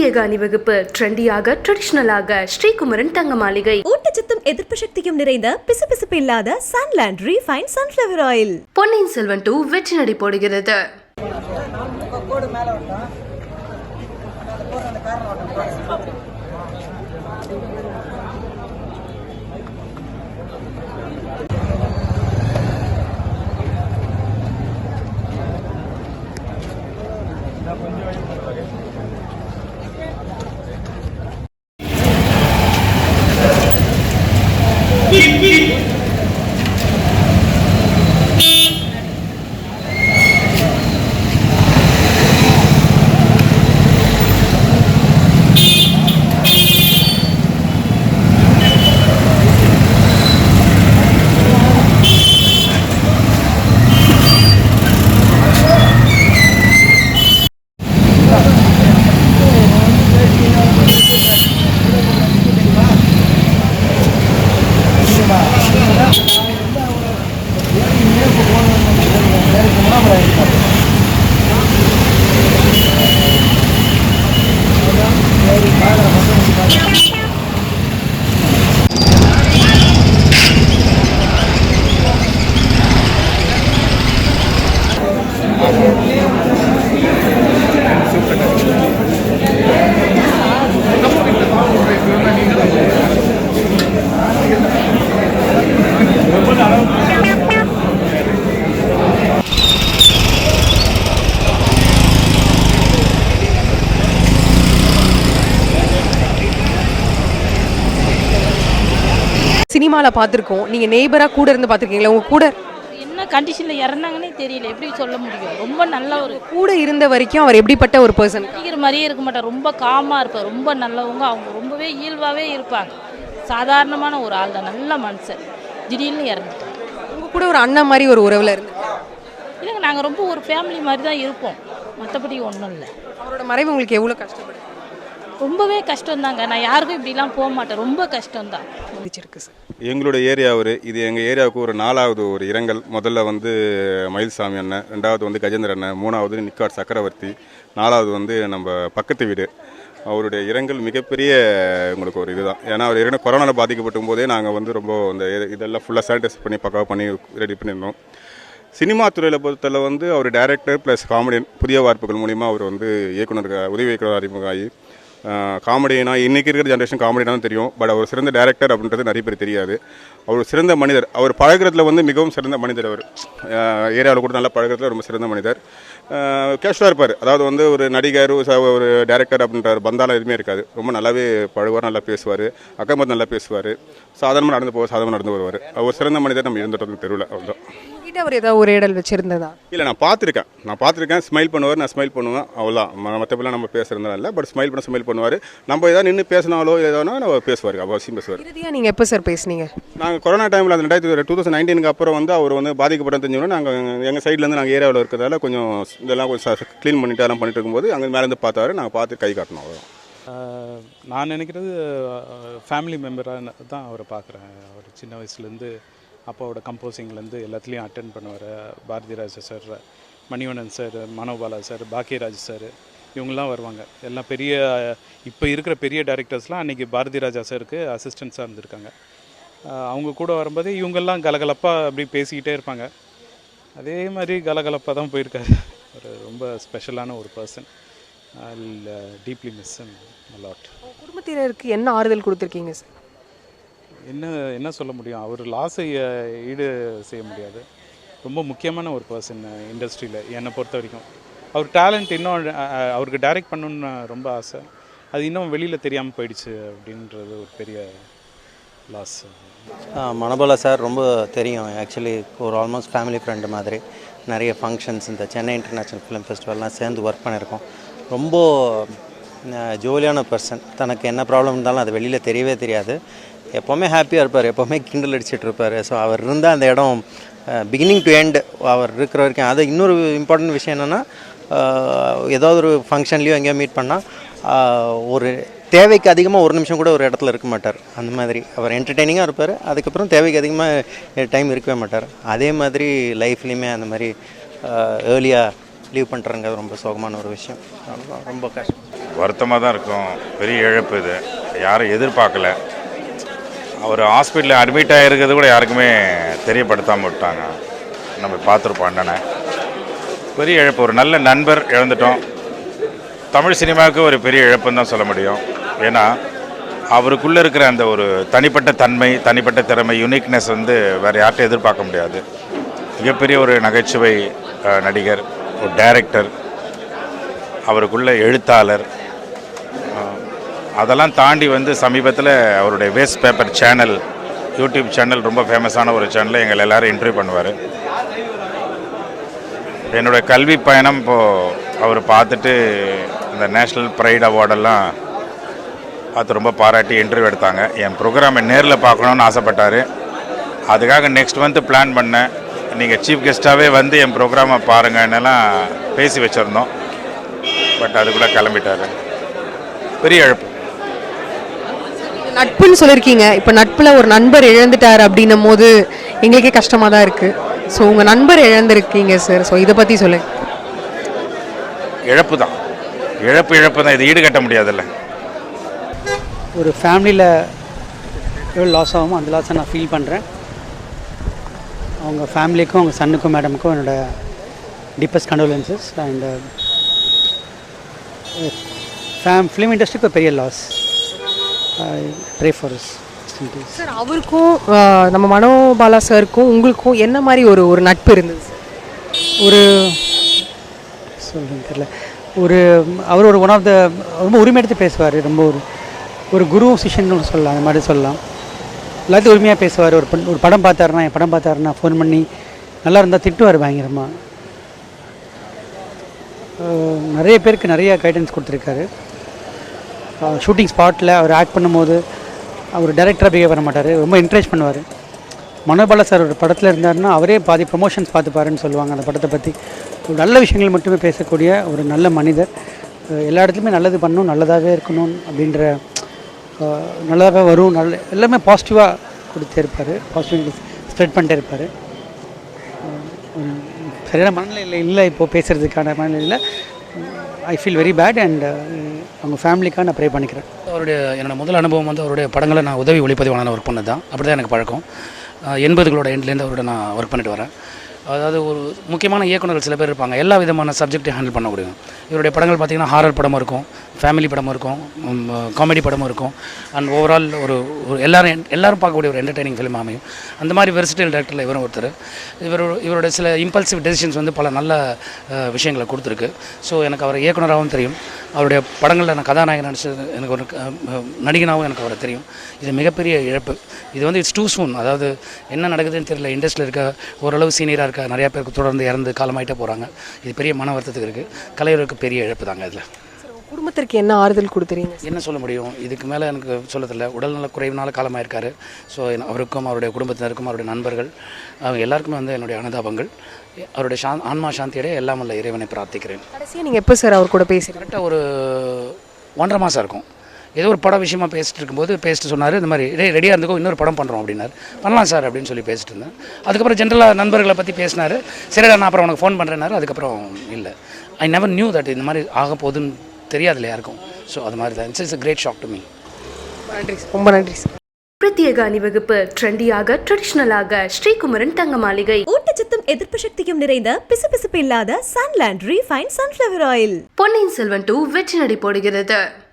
பிரத்யேக அணிவகுப்பு ட்ரெண்டியாக ட்ரெடிஷனலாக ஸ்ரீகுமரன் தங்க மாளிகை ஊட்டச்சத்தும் எதிர்ப்பு சக்தியும் நிறைந்த பிசுபிசுப்பு இல்லாத Sunland refine sunflower oil Ponniyin Selvan two வெற்றி நடை போடுகிறது Keep, keep. இருக்கும்னா அப்புறம் எடுத்துக்கலாம் சரி பார்க்குறேன் மட்டும் பார்க்குறேன் Thank you. சினிமாவில் பார்த்துருக்கோம். நீங்கள் நெய்பராக கூட இருந்து பார்த்துருக்கீங்களா? உங்கள் கூட என்ன கண்டிஷனில் இறந்தாங்கன்னே தெரியல. எப்படி சொல்ல முடியும்? ரொம்ப நல்ல ஒரு கூட இருந்த வரைக்கும் அவர் எப்படிப்பட்ட ஒரு பர்சன் நடிகர் மாதிரியே இருக்க மாட்டார். ரொம்ப காமாக இருப்பார். ரொம்ப நல்லவங்க. அவங்க ரொம்பவே இயல்பாகவே இருப்பாங்க. சாதாரணமான ஒரு ஆள் தான். நல்ல மனுஷன். திடீர்னு இறந்துட்டாங்க உங்கள் கூட ஒரு அண்ணன் மாதிரி ஒரு உறவில் இருந்து இல்லைங்க நாங்கள் ரொம்ப ஒரு ஃபேமிலி மாதிரி தான் இருப்போம். மற்றபடி ஒன்றும் இல்லை. அவரோட மறைவு உங்களுக்கு எவ்வளோ கஷ்டப்படும் ரொம்பவே கஷ்டம் தாங்க நான் யாருக்கும் இப்படிலாம் போக மாட்டேன். ரொம்ப கஷ்டம்தான். இருந்துச்சிருக்கு சார். எங்களுடைய ஏரியா ஒரு இது எங்கள் ஏரியாவுக்கு ஒரு நாலாவது ஒரு இரங்கல். முதல்ல வந்து மயில்சாமி அண்ணன் ரெண்டாவது வந்து கஜேந்திர அண்ணன் மூணாவது நிக்காட் சக்கரவர்த்தி நாலாவது வந்து நம்ம பக்கத்து வீடு. அவருடைய இரங்கல் மிகப்பெரிய உங்களுக்கு ஒரு இதுதான். ஏன்னா அவர் இரண்டு கொரோனாவில் பாதிக்கப்படும் போதே நாங்கள் வந்து ரொம்ப இந்த இதெல்லாம் ஃபுல்லாக சானிடைஸ் பண்ணி பக்காவாக பண்ணி ரெடி பண்ணியிருந்தோம். சினிமா துறையில் பொறுத்தல வந்து அவர் டைரக்டர் ப்ளஸ் காமெடியன் புதிய வாய்ப்புகள் மூலிமா அவர் வந்து இயக்குனர் உதவி இயக்குனர் அறிமுகமாகி காமெடினா இன்றைக்கி இருக்கிற ஜென்ரேஷன் காமெடினா தான் தெரியும். பட் அவர் சிறந்த டேரக்டர் அப்படின்றது நிறைய பேர் தெரியாது. அவர் சிறந்த மனிதர். அவர் பழகுறதுல வந்து மிகவும் சிறந்த மனிதர் அவர். ஏரியாவில் கூட நல்லா பழகுறதுல ரொம்ப சிறந்த மனிதர். கேஷுவலாக இருப்பார். அதாவது வந்து ஒரு நடிகர் ஒரு டேரக்டர் அப்படின்ற ஒரு பந்தாலம் எதுவுமே இருக்காது. ரொம்ப நல்லாவே பழுவார் நல்லா பேசுவார். அக்கம்பத்து நல்லா பேசுவார். சாதாரணமாக நடந்து போவார் சாதாரணமாக நடந்து வருவார். அவர் சிறந்த மனிதர் நம்ம இருந்துட்டு தெருவில் அவ்வளோதான் உங்ககிட்ட அவர் ஏதாவது ஒரு இடல் வச்சிருந்ததா? இல்லை நான் பார்த்துருக்கேன். நான் பார்த்துருக்கேன். ஸ்மைல் பண்ணுவார் நான் ஸ்மைல் பண்ணுவேன். அவ்வளோதான் மற்றபடிலாம் நம்ம பேசுறதுனால இல்லை. பட் ஸ்மைல் பண்ண ஸ்மைல் பண்ணுவார். நம்ம ஏதாவது நின்று பேசினாலோ ஏதோனா அவர் பேசுவார் அவசியம் பேசுவார். இறுதியாக நீங்கள் எப்போ சார் பேசுனீங்க? நாங்கள் கொரோனா டைமில் அந்த ரெண்டாயிரத்தி டூ தௌசண்ட் நைன்டீனுக்கு அப்புறம் வந்து அவர் வந்து பாதிக்கப்பட்ட தெரிஞ்சோன்னா நாங்கள் எங்கள் சைட்லேருந்து நாங்கள் ஏரியாவில் இருக்கிறதால கொஞ்சம் இதெல்லாம் கொஞ்சம் க்ளீன் பண்ணிட்டு அதெல்லாம் பண்ணிட்டு இருக்கும்போது அங்கே மேலேருந்து பார்த்தாரு. நாங்கள் பார்த்து கை காட்டணும் அவ்வளோதான் ஆஹ் நான் நினைக்கிறது ஃபேமிலி மெம்பராக தான் அவரை பார்க்குறேன். அவர் சின்ன வயசுலேருந்து அப்பாவோட கம்போசிங்லேருந்து எல்லாத்துலேயும் அட்டென்ட் பண்ணுவார். Bharathiraja sir Manivannan sir Manobala sir Bhagyaraj sir இவங்கெல்லாம் வருவாங்க. எல்லாம் பெரிய இப்போ இருக்கிற பெரிய டைரக்டர்ஸ்லாம் அன்றைக்கி பாரதி ராஜா சாருக்கு அசிஸ்டன்ஸாக இருந்திருக்காங்க. அவங்க கூட வரும்போது இவங்கெல்லாம் கலகலப்பாக அப்படி பேசிக்கிட்டே இருப்பாங்க. அதே மாதிரி கலகலப்பாக தான் போயிருக்காரு. ஒரு ரொம்ப ஸ்பெஷலான ஒரு பர்சன் டீப்லி மிஸ் லாட் உங்க குடும்பத்தினருக்கு என்ன ஆறுதல் கொடுத்துருக்கீங்க சார் என்ன என்ன சொல்ல முடியும்? அவர் லாஸை ஈடு செய்ய முடியாது. ரொம்ப முக்கியமான ஒரு பர்சன் இண்டஸ்ட்ரியில் என்னை பொறுத்த வரைக்கும். அவர் டேலண்ட் இன்னும் அவருக்கு டைரக்ட் பண்ணணும்னு ரொம்ப ஆசை. அது இன்னும் வெளியில் தெரியாமல் போயிடுச்சு அப்படின்றது ஒரு பெரிய லாஸ் மனபல சார் ரொம்ப தெரியும். ஆக்சுவலி ஒரு ஆல்மோஸ்ட் ஃபேமிலி ஃப்ரெண்டு மாதிரி. நிறைய ஃபங்க்ஷன்ஸ் இந்த சென்னை இன்டர்நேஷ்னல் ஃபிலிம் ஃபெஸ்டிவல்லாம் சேர்ந்து ஒர்க் பண்ணியிருக்கோம். ரொம்ப ஜோலியான பர்சன் தனக்கு என்ன ப்ராப்ளம் இருந்தாலும் அது வெளியில் தெரியவே தெரியாது. எப்போவுமே ஹாப்பியாக இருப்பார். எப்போவுமே கிண்டல் அடிச்சுட்டு இருப்பார். ஸோ அவர் இருந்தால் அந்த இடம் பிகினிங் டு எண்ட் அவர் இருக்கிற வரைக்கும். அது இன்னொரு இம்பார்ட்டன்ட் விஷயம் என்னென்னா ஏதாவது ஒரு ஃபங்க்ஷன்லேயோ எங்கேயோ மீட் பண்ணால் ஒரு தேவைக்கு அதிகமாக ஒரு நிமிஷம் கூட ஒரு இடத்துல இருக்க மாட்டார். அந்த மாதிரி. அவர் என்டர்டெய்னிங்காக இருப்பார். அதுக்கப்புறம் தேவைக்கு அதிகமாக டைம் இருக்கவே மாட்டார். அதே மாதிரி லைஃப்லேயுமே அந்த மாதிரி ஏர்லியாக லீவ் பண்ணுறங்க ரொம்ப சோகமான ஒரு விஷயம். ரொம்ப- ரொம்ப கஷ்டம். வருத்தமாக தான் இருக்கும். பெரிய இழப்பு இது. யாரும் எதிர்பார்க்கல. அவர் ஹாஸ்பிட்டலில் அட்மிட் ஆகிருக்கிறது கூட யாருக்குமே தெரியப்படுத்தாமல் விட்டாங்க. நம்ம பார்த்துருப்போம் அண்ணனை. பெரிய இழப்பு. ஒரு நல்ல நண்பர் இழந்துட்டோம். தமிழ் சினிமாவுக்கு ஒரு பெரிய இழப்புன்னு தான் சொல்ல முடியும். ஏன்னா அவருக்குள்ளே இருக்கிற அந்த ஒரு தனிப்பட்ட தன்மை தனிப்பட்ட திறமை யுனிக்னஸ் வந்து வேறு யார்கிட்டையும் எதிர்பார்க்க முடியாது. மிகப்பெரிய ஒரு நகைச்சுவை நடிகர் ஒரு டைரக்டர் அவருக்குள்ள எழுத்தாளர் அதெல்லாம் தாண்டி வந்து சமீபத்தில் அவருடைய waste paper channel YouTube channel ரொம்ப ஃபேமஸான ஒரு சேனலில் எங்களை எல்லோரும் இன்டர்வியூ பண்ணுவார். என்னோட கல்வி பயணம் இப்போது அவர் பார்த்துட்டு இந்த நேஷ்னல் ப்ரைட் அவார்டெல்லாம் பார்த்து ரொம்ப பாராட்டி இன்டர்வியூ எடுத்தாங்க. என் ப்ரோக்ராமை நேரில் பார்க்கணுன்னு ஆசைப்பட்டார். அதுக்காக நெக்ஸ்ட் மந்த்து பிளான் பண்ணேன். நீங்கள் சீஃப் கெஸ்ட்டாகவே வந்து என் ப்ரோக்ராமை பாருங்கன்னெல்லாம் பேசி வச்சுருந்தோம். பட் அதுக்குள்ளே கிளம்பிட்டாரு. பெரிய இழப்பு. நட்புன்னு சொல்லியிருக்கீங்க. இப்போ நட்பில் ஒரு நண்பர் இழந்துட்டார் அப்படின்னும் போது எங்களுக்கே கஷ்டமாக தான் இருக்குது ஸோ உங்கள் நண்பர் இழந்திருக்கீங்க சார் ஸோ இதை பற்றி சொல்லுங்க. இழப்பு தான். இழப்பு இழப்பு தான். இது ஈடுகட்ட முடியாதுல்ல. ஒரு ஃபேமிலியில் எவ்வளோ லாஸ் ஆகுமோ அந்த லாஸை நான் ஃபீல் பண்ணுறேன் அவங்க ஃபேமிலிக்கும் அவங்க சன்னுக்கும் மேடமுக்கும் என்னோட deepest condolences and fame film இண்டஸ்ட்ரிக்கு ஒரு பெரிய லாஸ் ப்ரே ஃபார் சார் அவருக்கும் நம்ம மனோபாலா சாருக்கும் உங்களுக்கும் என்ன மாதிரி ஒரு ஒரு நட்பு இருந்தது சார் ஒரு சொல்லுங்க தெரியல. ஒரு அவர் ஒரு ஒன் ஆஃப் த ரொம்ப உரிமை எடுத்து பேசுவார் ரொம்ப ஒரு ஒரு குரு சிஷ்யன் சொல்லலாம் அந்த மாதிரி சொல்லலாம். எல்லாத்தையும் உரிமையாக பேசுவார். ஒரு பண்- ஒரு படம் பார்த்தாருன்னா என் படம் பார்த்தாருன்னா ஃபோன் பண்ணி நல்லா இருந்தால் திட்டுவார் பயங்கரமாக நிறைய பேருக்கு நிறைய கைடன்ஸ் கொடுத்துருக்காரு. ஷூட்டிங் ஸ்பாட்டில் அவர் ஆக்ட் பண்ணும்போது அவர் டைரக்டராக பிஹேவ் பண்ண மாட்டார். ரொம்ப என்கரேஜ் பண்ணுவார். மனோபாலா சார் ஒரு படத்தில் இருந்தாருன்னா அவரே பாதி ப்ரொமோஷன்ஸ் பார்த்துப்பாருன்னு சொல்லுவாங்க அந்த படத்தை பற்றி ஒரு நல்ல விஷயங்கள் மட்டுமே பேசக்கூடிய ஒரு நல்ல மனிதர். எல்லா இடத்துலையுமே நல்லது பண்ணணும் நல்லதாகவே இருக்கணும் அப்படின்ற நல்லதாக நல்லதாகவே வரும் நல்ல எல்லாமே பாசிட்டிவாக கொடுத்தே இருப்பார். பாசிட்டிவ் ஸ்ப்ரெட் பண்ணிட்டே இருப்பார். சரியான மனநிலையில் இல்லை இப்போது பேசுகிறதுக்கான மனநிலையில் I feel very bad and அவங்க ஃபேமிலிக்காக நான் ப்ரே பண்ணிக்கிறேன். அவருடைய என்னோட முதல் அனுபவம் வந்து அவருடைய படங்களை நான் உதவி ஒளிப்பதிவான ஒர்க் பண்ணது தான் அப்படி தான் எனக்கு பழக்கம். எண்பதுகளோட எண்ட்லேருந்து அவரோட நான் ஒர்க் பண்ணிட்டு வரேன். அதாவது ஒரு முக்கியமான இயக்குநர்கள் சில பேர் இருப்பாங்க. எல்லா விதமான சப்ஜெக்டையும் ஹேண்டில் பண்ண முடியும். இவருடைய படங்கள் பார்த்திங்கன்னா ஹாரர் படமும் இருக்கும் ஃபேமிலி படமும் இருக்கும் காமெடி படமும் இருக்கும். அண்ட் ஓவரால் ஒரு ஒரு எல்லாரும் எல்லாரும் பார்க்கக்கூடிய ஒரு என்டர்டெய்னிங் ஃபிலிம் அமையும். அந்த மாதிரி வெர்சிட்டல் டேரக்டரில் இவரும் ஒருத்தர். இவர் இவரோட சில இம்பல்சிவ் டெசிஷன்ஸ் வந்து பல நல்ல விஷயங்களை கொடுத்துருக்கு. ஸோ எனக்கு அவர் இயக்குனராகவும் தெரியும். அவருடைய படங்களில் நான் கதாநாயகன் நடிச்சது எனக்கு ஒரு நடிகனாகவும் எனக்கு அவரை தெரியும். இது மிகப்பெரிய இழப்பு. இது வந்து இட்ஸ் டூ சூன் அதாவது என்ன நடக்குதுன்னு தெரியல. இண்டஸ்ட்ரியில் இருக்க ஓரளவு சீனியராக இருக்க நிறையா பேருக்கு தொடர்ந்து இறந்து காலமாயிட்டே போகிறாங்க இது பெரிய மன வருத்தத்துக்கு இருக்குது கலைஞருக்கு பெரிய இழப்பு தாங்க இதில். குடும்பத்திற்கு என்ன ஆறுதல் கொடுத்துறீங்க என்ன சொல்ல முடியும்? இதுக்கு மேலே எனக்கு சொல்ல தெரியல உடல்நல குறைவினால காலமாயிருக்காரு. ஸோ அவருக்கும் அவருடைய குடும்பத்தினருக்கும் அவருடைய நண்பர்கள் அவங்க எல்லாருக்குமே வந்து என்னுடைய அனுதாபங்கள். அவருடைய சாந்த் ஆன்மா சாந்தியடைய எல்லாம் உள்ள இறைவனை பிரார்த்திக்கிறேன். கடைசியாக நீங்கள் எப்போ சார் அவர் கூட பேசுகிறீங்க கரெக்டாக ஒரு ஒன்றரை மாதம் இருக்கும். ஏதோ ஒரு படம் விஷயமா பேசிட்டு இருக்கும்போது பேசிட்டு சொன்னார் இந்த மாதிரி டேய் ரெடியாக இருந்துக்கோ இன்னொரு படம் பண்ணுறோம் அப்படின்னாரு. பண்ணலாம் சார் அப்படின்னு சொல்லி பேசிட்டு இருந்தேன். அதுக்கப்புறம் ஜென்ரலாக நண்பர்களை பற்றி பேசினார். சரிடா நான் அப்புறம் உனக்கு ஃபோன் பண்ணுறேன்னாரு அதுக்கப்புறம் இல்லை. ஐ நெவர் நியூ தட் இந்த மாதிரி ஆக போகுதுன்னு தெரியாதுல்ல யாருக்கும். ஸோ அது மாதிரி தான். It's is great shock to me நன்றி ரொம்ப நன்றி சார் பிரத்யேக அணிவகுப்பு ட்ரெண்டியாக ட்ரெடிஷ்னலாக ஸ்ரீகுமரன் தங்க மாளிகை ஊட்டச்சத்தும் எதிர்ப்பு சக்தியும் நிறைந்த பிசுபிசுப்பு இல்லாத Sunland refine sunflower oil Ponniyin Selvan two வெற்றி நடை போடுகிறது.